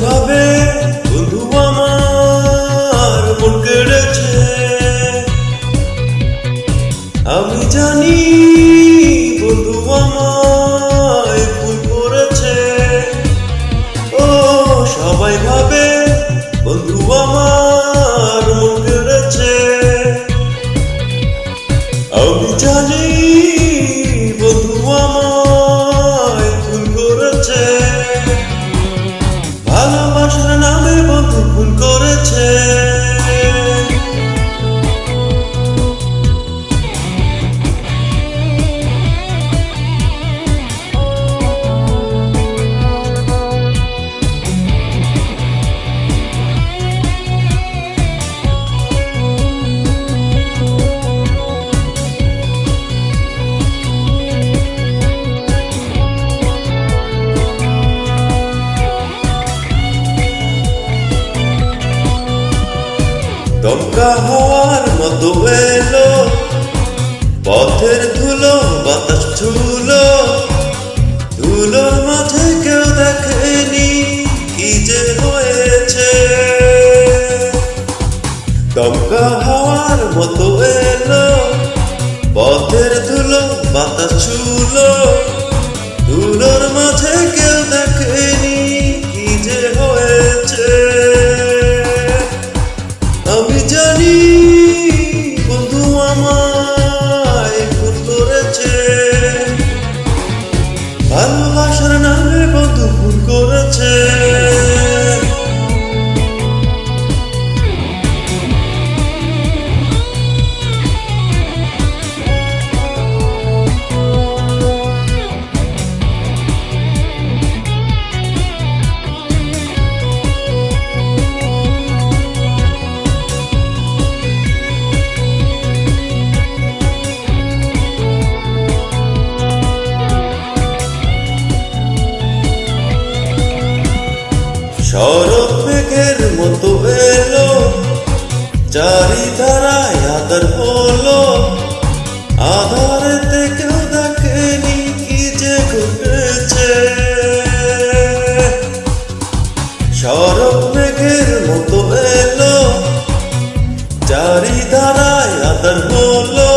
ভাবে বন্ধু আমার মন কেড়েছে। আমি জানি বন্ধু আমায় ভুল করেছে। ও, সবাই ভাবে বন্ধু আমার দমকা হওয়ার মতো এলো। পথের ধুলো, বাতাস ছুলো। ধুলোর মাঝে কেউ দেখেনি কি যে হয়েছে। দমকা হওয়ার মতো এলো। পথের ধুলো, বাতাস ছুলো। ধুলোর মাঝে কেউ শরৎ মেঘের মতো এলো, চারিধারায় আদার হলো। আধারেতে কেউ দেখেনি কি যে ঘটেছে। শরৎ মেঘের মতো এলো, চারিধারায় আদার হলো।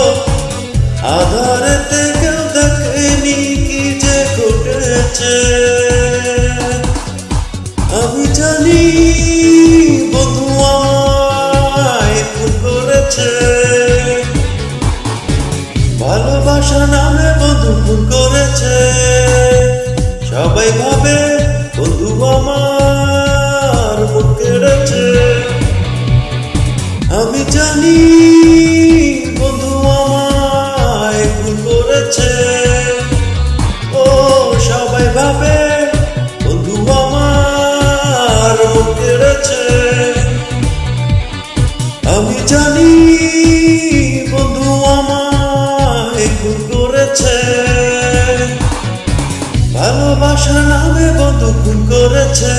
আধারেতে কেউ দেখেনি কি যে ঘটেছে। ভুল করেছে। সবাই ভাবে বন্ধু আমার মন কেড়েছে। আমি জানি বন্ধু আমায় ভুল করেছে। ও, সবাই ভাবে বন্ধু আমার মন কেড়েছে। আমি জানি করেছে। ভালোবাসা নামে বন্ধু খুন করেছে।